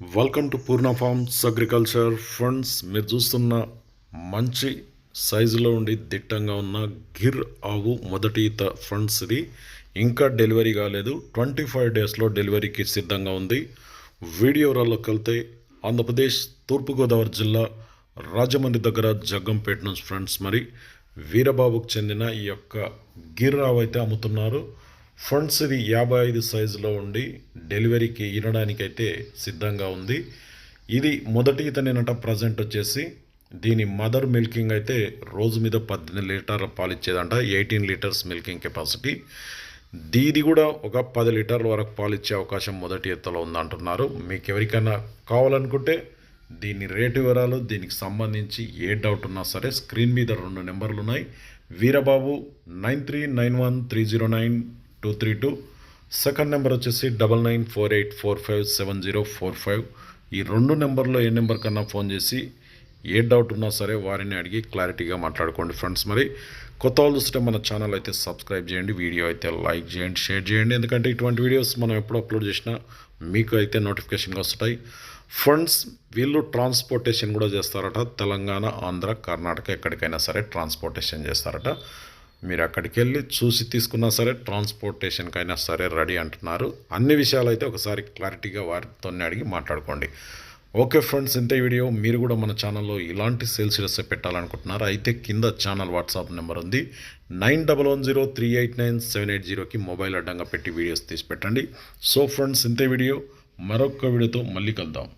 Welcome to Purna farms agriculture friends మీరు చూస్తున్న మంచి సైజులో ఉండి దిట్టంగా ఉన్న గిర్ ఆవు మొదటి ఈత ఫ్రెండ్స్ ఇది. ఇంకా డెలివరీ కాలేదు. ట్వంటీ ఫైవ్ డేస్లో డెలివరీకి సిద్ధంగా ఉంది. వీడియో రాళ్ళకి వెళ్తే ఆంధ్రప్రదేశ్ తూర్పుగోదావరి జిల్లా రాజమండ్రి దగ్గర జగ్గంపేట నుంచి ఫ్రెండ్స్ మరి వీరబాబుకు చెందిన ఈ యొక్క గిర్ ఆవు అయితే అమ్ముతున్నారు. ఫ్రంట్స్ ఇది యాభై ఐదు సైజులో ఉండి డెలివరీకి ఇనడానికైతే సిద్ధంగా ఉంది. ఇది మొదటి ఇతనేనట ప్రజెంట్ వచ్చేసి దీని మదర్ మిల్కింగ్ అయితే రోజు మీద పద్దెనిమిది లీటర్ల పాలు ఇచ్చేదంట ఎయిటీన్ లీటర్స్ మిల్కింగ్ కెపాసిటీ. దీది కూడా ఒక పది లీటర్ల వరకు పాలు ఇచ్చే అవకాశం మొదటి ఎత్తులో ఉందంటున్నారు. మీకు ఎవరికైనా కావాలనుకుంటే దీని రేటు వివరాలు దీనికి సంబంధించి ఏ డౌట్ ఉన్నా సరే స్క్రీన్ మీద రెండు నెంబర్లు ఉన్నాయి. Veerababu nine three nine one three zero nine two three two. Second number వచ్చేసి double nine four eight four five seven zero four five. ఈ రెండు నెంబర్లో ఏ నెంబర్ కన్నా ఫోన్ చేసి ఏ డౌట్ ఉన్నా సరే వారిని అడిగి క్లారిటీగా మాట్లాడుకోండి ఫ్రెండ్స్ మరి. కొత్త వాళ్ళు చూస్తే మన ఛానల్ అయితే సబ్స్క్రైబ్ చేయండి వీడియో అయితే లైక్ చేయండి షేర్ చేయండి. ఎందుకంటే ఇటువంటి వీడియోస్ మనం ఎప్పుడు అప్లోడ్ చేసినా మీకు అయితే నోటిఫికేషన్గా వస్తాయి ఫ్రెండ్స్ వీళ్ళు ట్రాన్స్పోర్టేషన్ కూడా చేస్తారట. తెలంగాణ ఆంధ్ర కర్ణాటక ఎక్కడికైనా సరే ట్రాన్స్పోర్టేషన్ చేస్తారట. మీరు అక్కడికి వెళ్ళి చూసి తీసుకున్నా సరే ట్రాన్స్పోర్టేషన్కి అయినా సరే రెడీ అంటున్నారు. అన్ని విషయాలు అయితే ఒకసారి క్లారిటీగా వారితో అడిగి మాట్లాడుకోండి. ఓకే ఫ్రెండ్స్ ఇంత వీడియో. మీరు కూడా మన ఛానల్లో ఇలాంటి సేల్స్ రెసిపీ పెట్టాలనుకుంటున్నారు. అయితే కింద ఛానల్ వాట్సాప్ నెంబర్ ఉంది. Nine double one zero three eight nine seven eight జీరోకి మొబైల్ అడ్డంగా పెట్టి వీడియోస్ తీసి పెట్టండి. సో ఫ్రెండ్స్ ఇంతే వీడియో. మరొక వీడియోతో మళ్ళీ కలుద్దాం.